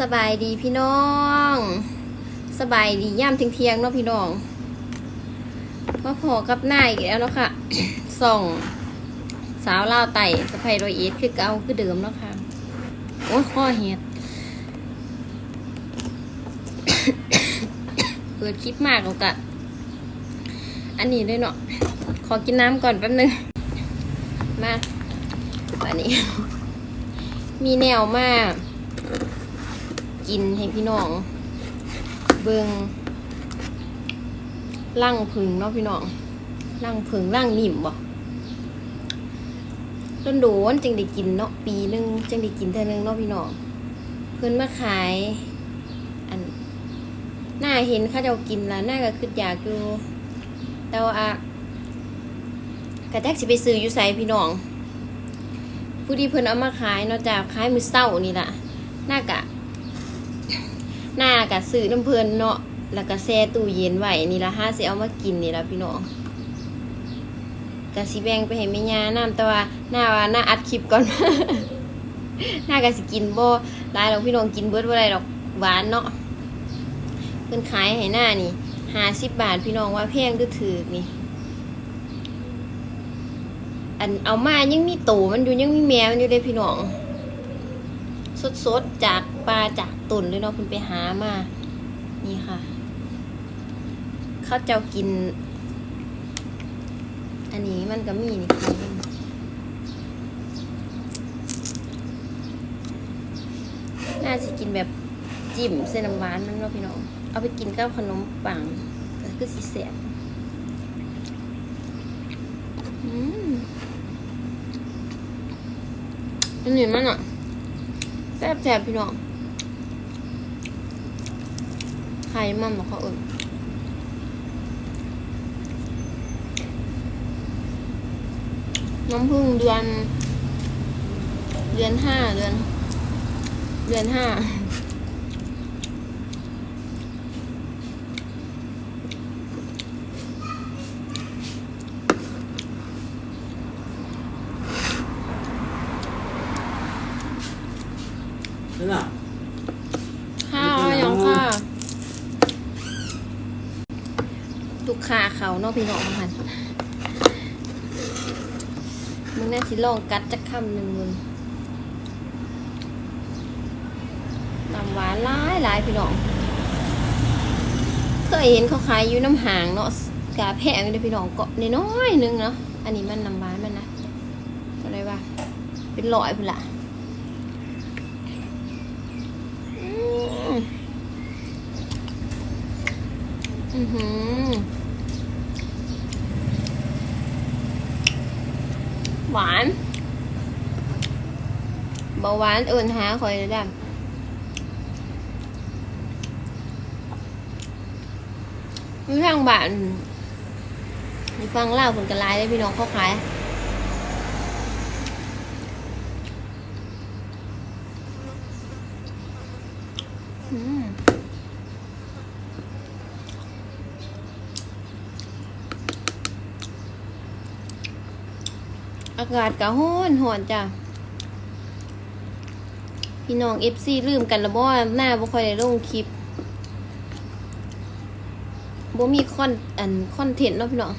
สบายดีพี่น้อง สบายดีย่ามเทียงๆเนาะพี่น้องมาพอกับหน้าอีกแล้วเนาะค่ะ ส่อง สาวลาวไต่สะพายโรอยเอสคือเก่าคือเดิมเนาะค่ะ โอ้ข้อเห็ดเปิดคลิปมากแล้วกะอันนี้ด้วยเนาะขอกินน้ำก่อนแป๊บนึง มา อันนี้ มีแนวมาก กินให้พี่น้อง เบิงล่างผึ่งเนาะพี่น้องล่างผึ่งล่างนิ่มบ่ต้นโดนจึงได้กินเนาะปีนึงจึงได้กินเท่านึงเนาะพี่น้องเพิ่นมาขาย อันหน้าเห็นข้าเจ้ากินแล้วหน้าก็คืออยากอยู่แต่ว่ากระแทกสิไปซื้ออยู่ไสพี่น้อง ผู้ที่เพิ่นเอามาขายเนาะจากขายมือเศร้านี่ล่ะหน้ากะหน้ากะซื้อน้ำเพลินเนาะแล้วก็แช่ตู้เย็นไว้นี่ละห้าสิเอามากินนี่ละพี่น้องกะสิแบ่งไปให้แม่ย่าน้ำแต่ว่าหน้าว่าหน้าอัดคลิปก่อนหน้ากะสิกินโบ่หลายดอกพี่น้องกินเบิร์ดบ่ได้ดอกหวานเนาะเพิ่นขายให้หน้านี่ห้าสิบบาทพี่น้องว่าแพงก็ถือนี่ อันเอามายังมีโตมันอยู่ยังมีแมวมันอยู่เลยพี่น้อง สดๆ จากปลาจากตุ่นเลยเนาะคุณไปหามา นี่ค่ะ เขาเจ้ากิน อันนี้มันก็มีนี่ค่ะน่าจะกินแบบจิ้มเส้นน้ำหวานนั่นเนาะพี่น้อง เอาไปกินกับขนมปังก็คือสีแสบอืม อันนี้มันอะแซ่บแซ่บพี่น้องไข่มันบอกเขาเอิญน้ำผึ้งเดือน เดือนห้าเดือน เดือนห้า นั่นน่ะ ข้าวเอาอย่างค่ะตุกขา เขาเนอกพี่น้องพันมึงน่าสิลองกัดจักคำหนึ่งมึงน้ำหวานหลายหลายพี่น้อง เคยเห็นเขาขายอยู่น้ำหางเนาะกาแพงเลยพี่น้องเกาะน้อยนึงเนาะ อันนี้มันน้ำหวานมันนะอะไรวะเป็นร้อยพุ่นละอือหือ หวานเบาหวานเอินหาคอยเลยจ้ะมีทางบ้านมีฟังเล่าผลกระลายได้พี่น้องเขาขายอืม อากาศก็ร้อนหอนจ้ะ พี่น้องเอฟซีลืมกันล้วบ่หน้าบ่ค่อยได้ลงคลิปบ่มีคอนอันคอนเทนต์เนาะพี่น้อง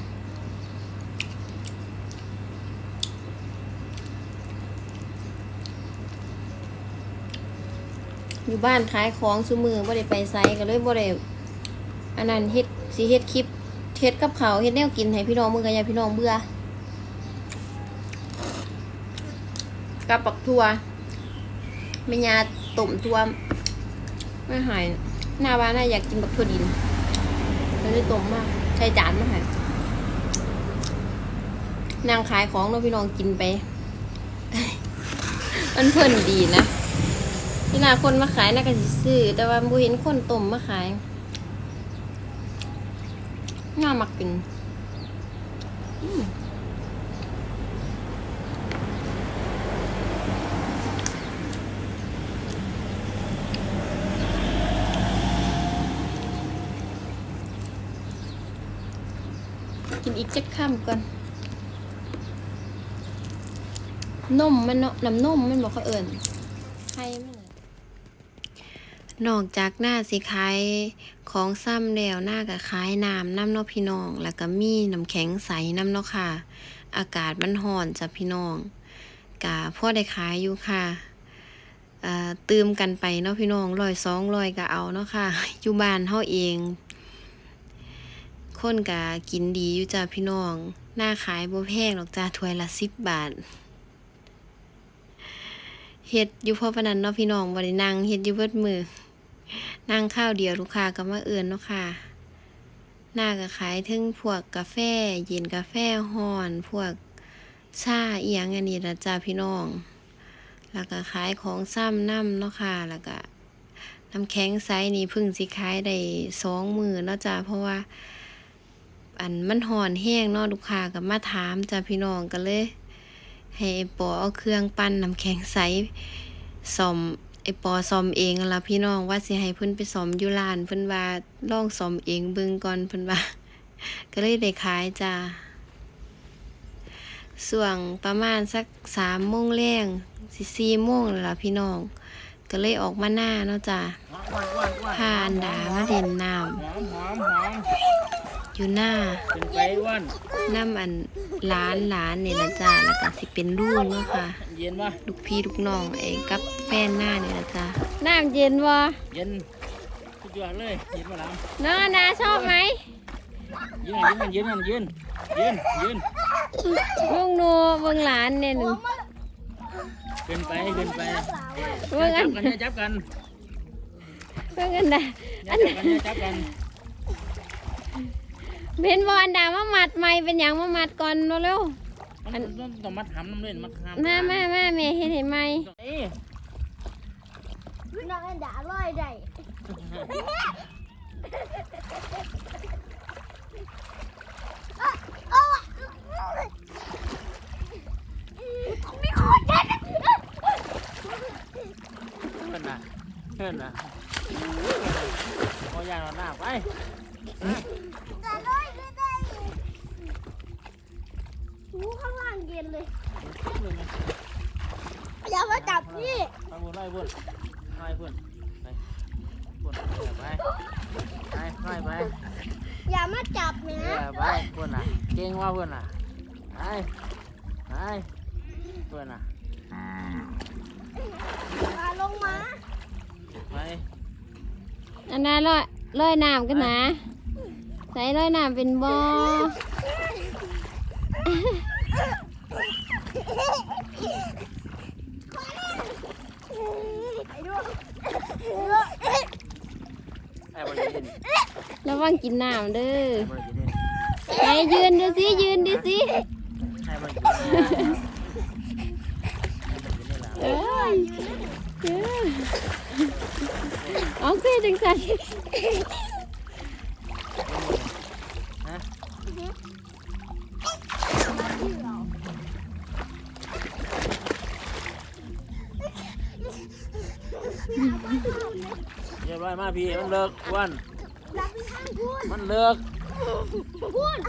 อยู่บ้านขายของซุมือบ่ได้ไปไสก็เลยบ่ได้อันนั้นเฮ็ดสิเฮ็ดคลิปเฮ็ดกับเขาเฮ็ดแนวกินให้พี่น้องมือกันยาพี่น้องเบื่อ กับปักทัวแม่ยาต้มทัวไม่หายหน้าบ้านน่าอยากกินบักทัวดินก็เลยต้มมากใช้จานมาให้นางขายของเนาพี่น้องกินไป มันเพลินดีนะที่นาคนมาขายน่าก็สิซื้อ แต่ว่าบูเห็นคนต้มมาขายน่ามักกิน อืม อีกจักข้ามก่อนนมมันเนาะน้ำนมมันบอกเขาเอิญไข่มันน่ะนอกจากหน้าสิขายของซ้ำแล้วหน้าก็ขายน้ำน้ำนาะพี่น้อง แล้วก็มีน้ำแข็งใสน้ำนาะค่ะ อากาศมันร้อนจ้ะพี่น้องกะพ่อได้ขายอยู่ค่ะเอ่อตืมกันไปเนาะพี่น้องร้อยสองร้อยก็เอาเนาะค่ะอยู่บ้านเฮาเอง คนกะกินดีอยู่จ้ะพี่น้อง หน้าขายบ่แพงหรอกจ้าถ้วยละสิบบาทเฮ็ดอยู่เพอปนนั้นเนาะพี่น้องบ่ได้นั่งเฮ็ดอยู่เบิดมือนั่งข้าวเดียวลูกค้าก็มาเอิ้นเนาะค่ะหน้าก็ขายถึงพวกกาแฟ เย็นกาแฟฮ้อน พวกชาเอียงอันนี้ละจ้าพี่น้อง แล้วก็ขายของซ้ำน้ำเนาะค่ะ แล้วก็น้ำแข็งใสนี่พึ่งสิขายได้สองมือเนาะจ้าเพราะว่า อันมันห่อนแห้งเนาะลูกค้าก็มาถามจ้าพี่น้องก็เลย ให้ไอ้ปอเอาเครื่องปั้นน้ำแข็งใสซ่อมไอ้ปอซ่อมเองนั่นล่ะพี่น้องว่าสิให้เพิ่นไปซ่อมอยู่ร้านเพิ่นว่าลองซ่อมเองเบิ่งก่อนเพิ่นว่า ก็เลยได้ขายจ้าส่วงประมาณสักสามโมงแรงสิสี่โมงแล้วล่ะพี่น้อง ก็เลยออกมาหน้าเนาะจ้าพาอันดามาเล่นน้ำ อยู่หน้าเป็นไปอ้วนน้ำอันร้านร้านนี่ละจ้าแล้วก็สิเป็นลูกเนาะค่ะเย็นปะลูกพี่ลูกน้องไอ้กับแฟนหน้านี่ละจ้าน้ำเย็นวะเย็นสุดยอดเลยเย็นมาแล้วน้องอนาชอบไหมเย็นเย็นเย็นเย็นเย็นลุงนูเบิ่งหลานเนี่ยหนึ่งเป็นไปเป็นไปเบิ่งอัจันบกันอย่าจับกันเบิ่งอันดาอย่าจับกันอย่าจับกัน เป็นบอลดามามัดไม่เป็นอย่างมามัดก่อนเร็วมันต้องต้องมัดหำน้ำเล่นมัดหำๆมามามาแม่เห็นเห็นไหมเอ้ยน้องอันดาลอยได้เพื่อนน่ะเพื่อนน่ะโอ้ยางเราหน้าไป ดาลอยไม่ได้หู ข้างล่างเย็นเลยอย่ามาจับพี่ไปบุญไปบุญไปบุญไปบุญไปไปไปไปอย่ามาจับเอนะอไปบุญน่ะเก่งว่าบุญน่ะไปไปบุญน่ะมาลงมาไปอันนั้นลอยลอยน้ำกันนะใส่ลอยน้ำเป็นบอ ไปดูไอ้บริเวณระวังกินน้ำเด้อบริเวณไหนยืนดูสิยืนดูสิไอ้บริเวณเอ้ยเอ้ยเอาคือจังสัน ฮะเรียบร้อยมา พี่มันเลิกวันรับไปทางพูนมันเลิกพูน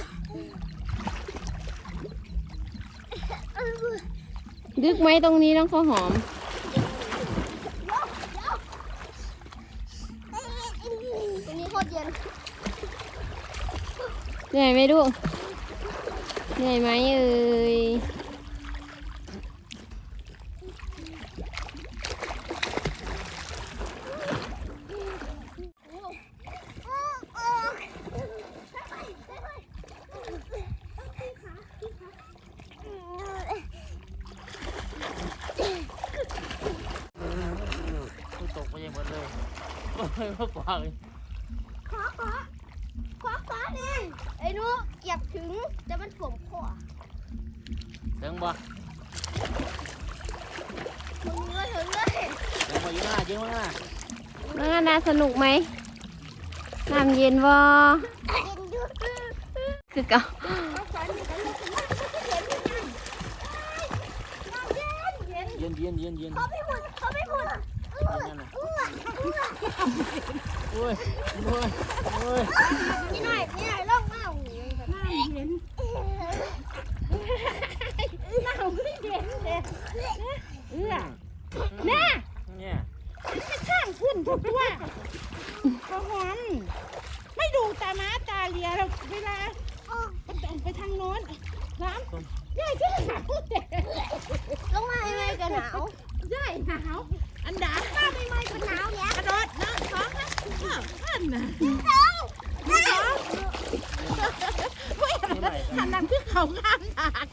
ดึกไหมตรงนี้น้องข้าวหอม ตรงนี้โคตรเย็นเหนื่อยไหมลูกเหนื่อยไหมเอ่ย กูตกไปยังหมดเลย โอ้ยมากกว่าเลยขอขอขอขอนี่ไอ้หนูเก็บถึงแต่มันถ่วมคอถึงบ่ถึงเลยถึงเลยถึงบ่อยู่หน้าจริงบ่หน้าน้องอนาสนุกไหมน้ำเย็นวอเย็นอยู่คือเก่าเอาขวานนี่กันเลยเย็นเย็นเย็นเย็นเย็นเย็นเย็นเขาไม่พูดเขาไม่พูดนั่นน่ะ โอ้ยโอ้ยโอ้ยนี่หน่อยนี่หน่อยลงมาหูหน้าเย็นหน้าไม่เย็นเลยเอื้อแน่เนี่ยข้างคุณถูกว่าข้าวหอมไม่ดูตาม้าตาเลียเราเวลามันต้องไปทางโน้นน้ำย่ายก็หนาวลงมาไม่ก็หนาวย่ายหนาวอันดาข้าไม่ไม่ก็หนาวเนี่ยกระโดดนะสองนะอ้าวอันน่ะสองเฮ้ยอันนั้นคือเขาข้างทาง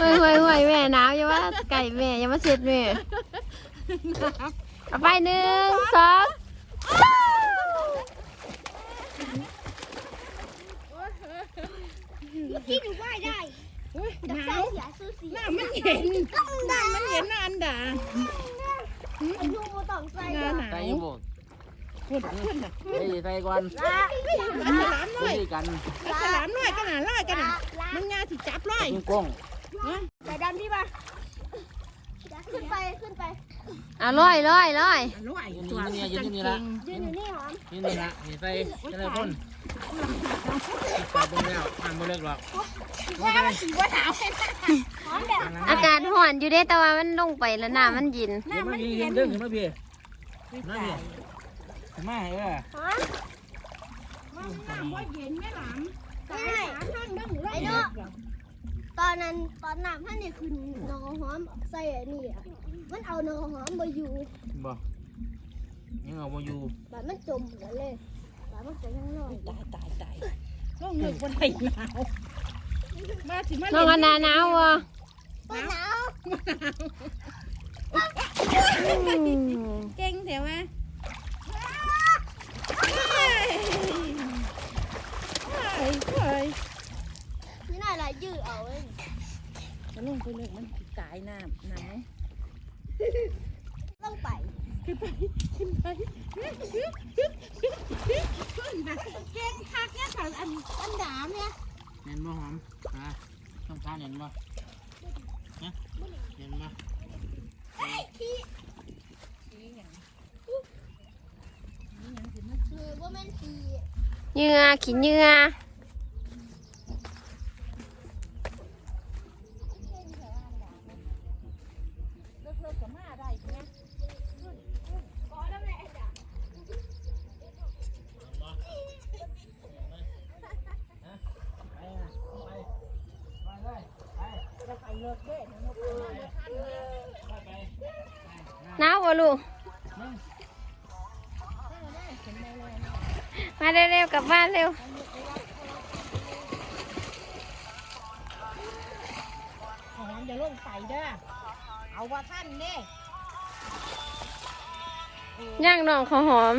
เฮ้ยเฮ้ยเฮ้ยแม่หนาวอย่าว่าไก่ แม่อย่ามาเช็ดแม่เอาไปหนึ่งสองที่หนูว่ายได้เฮ้ยดัหกนาใส่วเสียซูสีหน้ามันเห็นหน้ามันเห็นนะอันดาอายุต้องใส่หน้าหนาใส่วอยู่บ่คุณคุณน่ะใส่ใส่ก่อนละฉลามน้คุอยยกันฉลามน้อยกันน่ะร้อยกันน่ะละมันงาสิจับร้อยกุ้งกุ้งใส่ดำที่ปะ ขึ้นไปขึ้นไป อะร้อยร้อยร้อยร้อยยืนตัวนี่ยืนนี่ละยืนอยู่นี่หอมยืนนี่ละนี่ใส่จะได้พ่นใส่เบิ่งแล้วทำบ่เลิกหรอกว่ามันสีว่าหนาวหอมแบบอากาศร้อนอยู่เด้แต่ว่ามันลงไปแล้วน้ำมันเย็นเดี๋ยวมาพี่ยืนดึงขึ้นมาพี่มาพี่ขึ้นมาเออหอมมันน้ำว่าเย็นแม่หลามใช่ขาข้างดึงร้อยไอ้นุตอนนั้นตอนน้ำท่านนี่คือนอหอมใส่อันนี้อะ มันเอานอหอมมาอยู่บ่ยังเอาบ่อยู่แบบมันจมหัวเลยแบบมันจะยังนอนตายตายตายต้องเหงือกบนไหนหนาวมาถึงมาน้องอันดาหนาววะก็หนาวเก่งเถอะวะเฮ้ยเฮ้ยนี่น่าอะไรยืดเอาเองมันลงไปเลยมันกายน้ำหนาว ต้องไปขึ้นไปขึ้นไปเก่งคักเนี่ยค่ะอันอันดามเนี่ยเห็นบ่หอมฮะต้องการเห็นบ่ฮะเห็นบ่คือว่ามันสีเหงื่อขี้เหงื่อเลิกเลิกกับมาได้เนี่ยหนาววะลูก มาเร็วๆกลับบ้านเร็ว หอมจะลงใส่เด้อ เอาว่าท่านเด้ย่างน้องข้าวหอม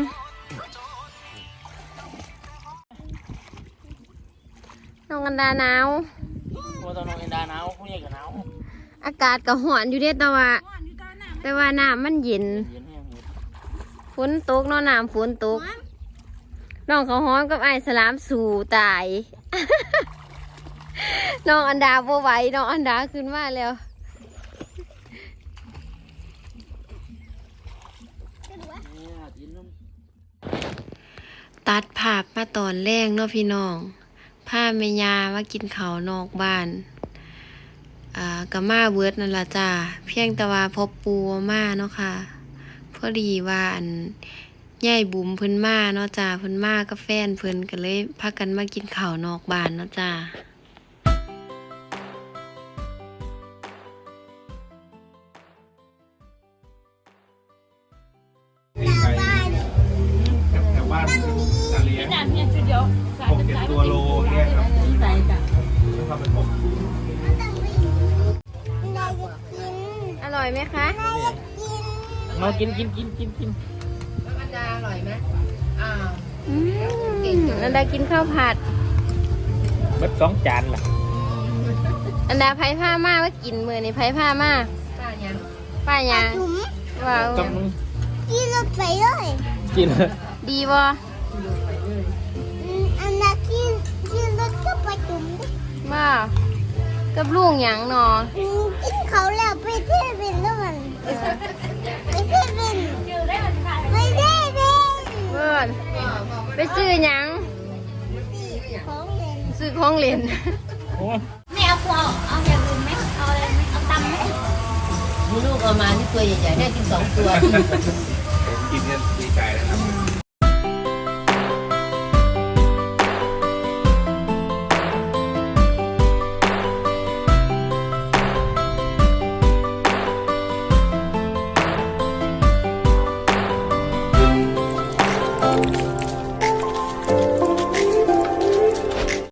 น้องอันดาหนาว ว่าตอนน้องเอ็นดาหนาวผู้ใหญ่ก็หนาวอากาศก็ร้อนอยู่เด้แต่ว่าก่อนอยู่ตอนน้ำแต่ว่าน้ำมันเย็น เย็นแห้งหมดฝนตกเนาะน้ำฝนตกน้องเขาวหอมกับไอ้สลามสู่ตาย น้องอันดาบ่ไหวน้องอันดาขึ้นมาแล้ว เนี่ยกินน้ำ ตัดภาพมาตอนแรกเนาะพี่น้องพาแม่ยามากินเขาวนอกบ้าน อ่าก็มาเวิร์ดนั่นละจ้า เพียงแต่ว่าพอปูมาเนาะค่ะ พอดีว่าอันยายบุ๋มเพิ่นมาเนาะจ้าเพิ่นมากับแฟนเพิ่นก็เลยพากันมากินข้าวนอกบ้านเนาะจ้า จะเลี้ยงน้ำเนี่ยชุดเดียวหกเจ็ดตัวโลเนี่ยครับใส่กันแล้วก็เป็นหกเราจะกินอร่อยไหมคะ มากินกินกินกินกินอันดาอร่อยไหมอ๋ออืมอันดากินข้าวผัดเบิดสองจานล่ะ อันดาไผ่ผ้ามาว่ากินมือนี่ไผ่ผ้ามาป้ายังป้ายังจุ๋มว้าวกับมึงกินรถไปเลย กิน ดีบ่ ว้าวกับลูกหยังเนออืมกินเขาแล้วไปเทวินแล้วมันไปเทวินไปเทวินเบิร์นไปซื้อหยังของเล่นซื้อของเล่นโอ้ยไม่เอาพวเอาเอาอย่างอื่นไหมเอาอะไรไหมเอาตำไหมมมีลูกเอามาที่ตัวใหญ่ๆได้กินสองตัว ผมกินเนี่ยดีใจนะครับ